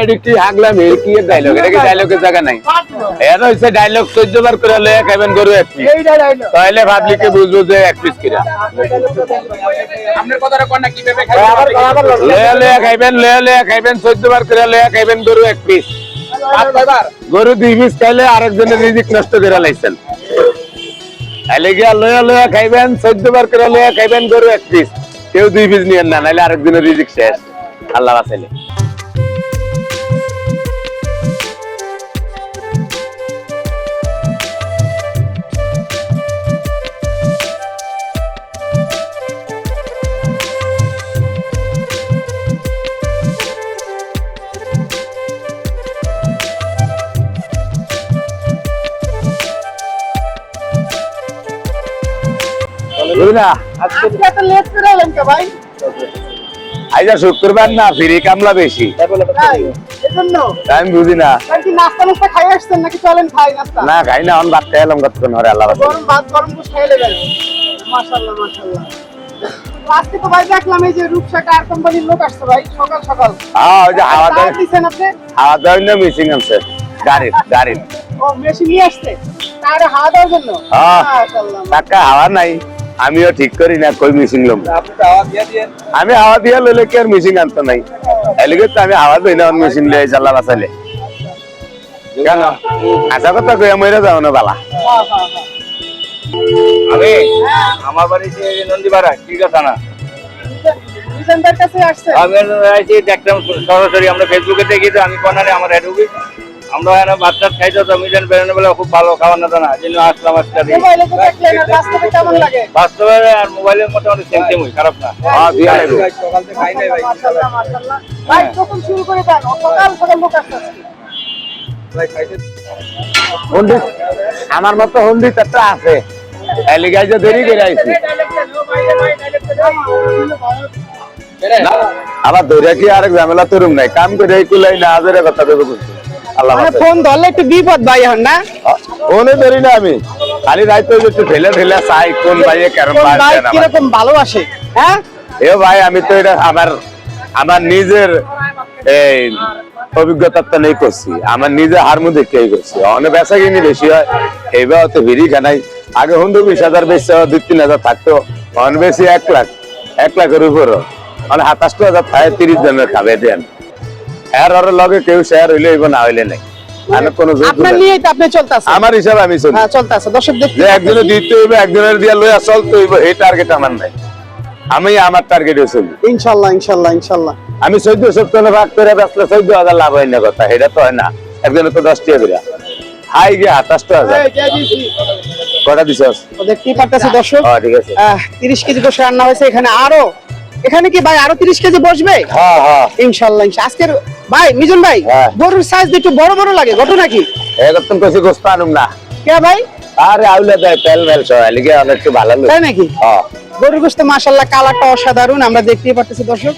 এটা কি হাগলাম এর কি ডায়লগ এটা কি ডায়লগের জায়গা নাই? এর হইছে ডায়লগ চোদ্দ বার করে লয়ে খাইবেন গরু এক পিস তাহলে পাবলিকে বুঝব যে এক পিস কিরা আপনার কথাটা কর না কীভাবে আবার লয়ে লয়ে খাইবেন লয়ে লয়ে খাইবেন চোদ্দ বার করে লয়ে খাইবেন গরু এক পিস গরু দুই পিস খাইলে আরেকজনের রিজিক নষ্ট করে লাইছেন। তাইলে গিয়া লয়া লয়া খাইবেন চোদ্দ বার করে লয়া খাইবেন গরু এক পিস কেউ দুই পিস নিয়েন না নাইলে আরেকজনের রিজিক শেষ। আল্লাহ বাঁচাইলে। না আজকে এত লেট করে এলেন কে ভাই? আইজা শুক্রবার না ফিরি কামলা বেশি। এজন্য। তা আমি বুঝি না। কি নাস্তা নাস্তা খাই আসছেন নাকি চলেন খাই নাস্তা? না খাই না অন ভাত খাই এলাম কতক্ষণ হরে আল্লাহ গরম ভাত গরম দুধ খাই নেবেন। মাশাআল্লাহ মাশাআল্লাহ। আজকে তো ভাই দেখলাম এই যে রূপসা কার কোম্পানির লোক আসছে ভাই সকাল সকাল। হ্যাঁ ওই যে হাওয়া চা দিছেন আপনি? হাওয়া দেওয়ার মিসিং আছে গাড়ির গাড়ির। ও মেশিন নিয়ে আসছে। তারে হাওয়া দেওয়ার জন্য? হ্যাঁ। টাকা হাওয়া নাই। আমিও ঠিক করি না কই লম। দিয়ে দিয়ে আমি হাওয়া দিয়ে লইলে কি আর মিসিং আনতো নাই। এলিগে তো আমি হাওয়া দিই না মেশিন লিয়ে চাল্লা বাঁচাইলে। কেন? আশা কথা কই মরে যাও না বালা। আমি আমার বাড়ি যে নন্দীপাড়া ঠিক আছে না? আমি দেখলাম সরাসরি আমরা ফেসবুকে দেখি তো আমি কর্নারে আমার এডুকি আমরা বাচ্চা খাইতো তো মিজান বেরোনো বেলা খুব ভালো খাওয়ানো তো না জন্য আসলাম আজকে বাস্তবে কেমন লাগে? বাস্তবে আর মোবাইলের মোটামুটি সেম সেমই খারাপ না। হ্যাঁ দিয়া আইবো। সকাল থেকে খাই নাই ভাই মাশাআল্লাহ মাশাআল্লাহ। ভাই কখন শুরু করে দেন সকাল সকাল লোক আসছে আজকে। ভাই খাইতে হুন্ডি আমার মতো হুন্ডি একটা আছে। যে দেরি করে আইছি। না, আবার ধরে কি আরেক ঝামেলা তরুম নাই? কাম করে কুলাই না আজের কথা দেবো কিন্তু মানে ফোন ধরলে একটু বিপদ ভাই এখন না? ফোনে ধরি না আমি। খালি রাইতে একটু ঠেলে ঠেলে চাই কোন ভাইয়ে কেরম ভাই আমার। কীরকম ভালোবাসে হ্যাঁ? এ ভাই আমি তো এটা আমার আমার নিজের এই অভিজ্ঞতা তো নেই করছি। আমার নিজে হারমু দেখে করছি। অনেক বেচা কিনি বেশি হয় এইবার তো ভিড়ি খানাই আগে হুন্ডু বিশ হাজার বেশি দুই তিন হাজার থাকতো। অন বেশি এক লাখ এক লাখের উপরও। মানে সাতাশটা হাজার থাকে তিরিশ জনের খাবে দেন। ওর লগে কেউ শেয়ার হইলে হইব না হইলে নাই। আপনার। নিয়েই তো আপনি চলতেছে আমার হিসাবে আমি চলি। হ্যাঁ চলতেছে। দর্শক দেখতে দিতে হইবে একজনের দিয়া লইয়া চলতে হইব এই টার্গেট আমার নাই। আমি আমার টার্গেটে চলি। ইনশাল্লাহ ইনশাল্লাহ ইনশাল্লাহ। আমি চোদ্দ সপ্তাহে ভাগ করে বেচলে চোদ্দ হাজার লাভ হয় না কথা এটা তো হয় না। একজনের তো দশ টাকা করে হাই গিয়ে আঠাশটা হাজার। কটা দিছ তো দেখতেই পারতেছে দর্শক। হ্যাঁ ঠিক আছে। তিরিশ কেজি বসে রান্না হয়েছে এখানে আরও এখানে কি ভাই আরও তিরিশ কেজি বসবে? হ্যাঁ হ্যাঁ। ইনশাল্লাহ আজকের ভাই মিজুন ভাই হ্যাঁ। গরুর সাইজ একটু বড় বড় লাগে ঘটনা কি একদম বেশি গোস্ত আনুম না। কে ভাই? আরে আউলে দেয় তেল মেল সবাই লিগে অনেক ভালো তাই নাকি? গরুর গোস্ত মাসাল্লাহ কালারটা অসাধারণ আমরা দেখতেই পারতেছি দর্শক।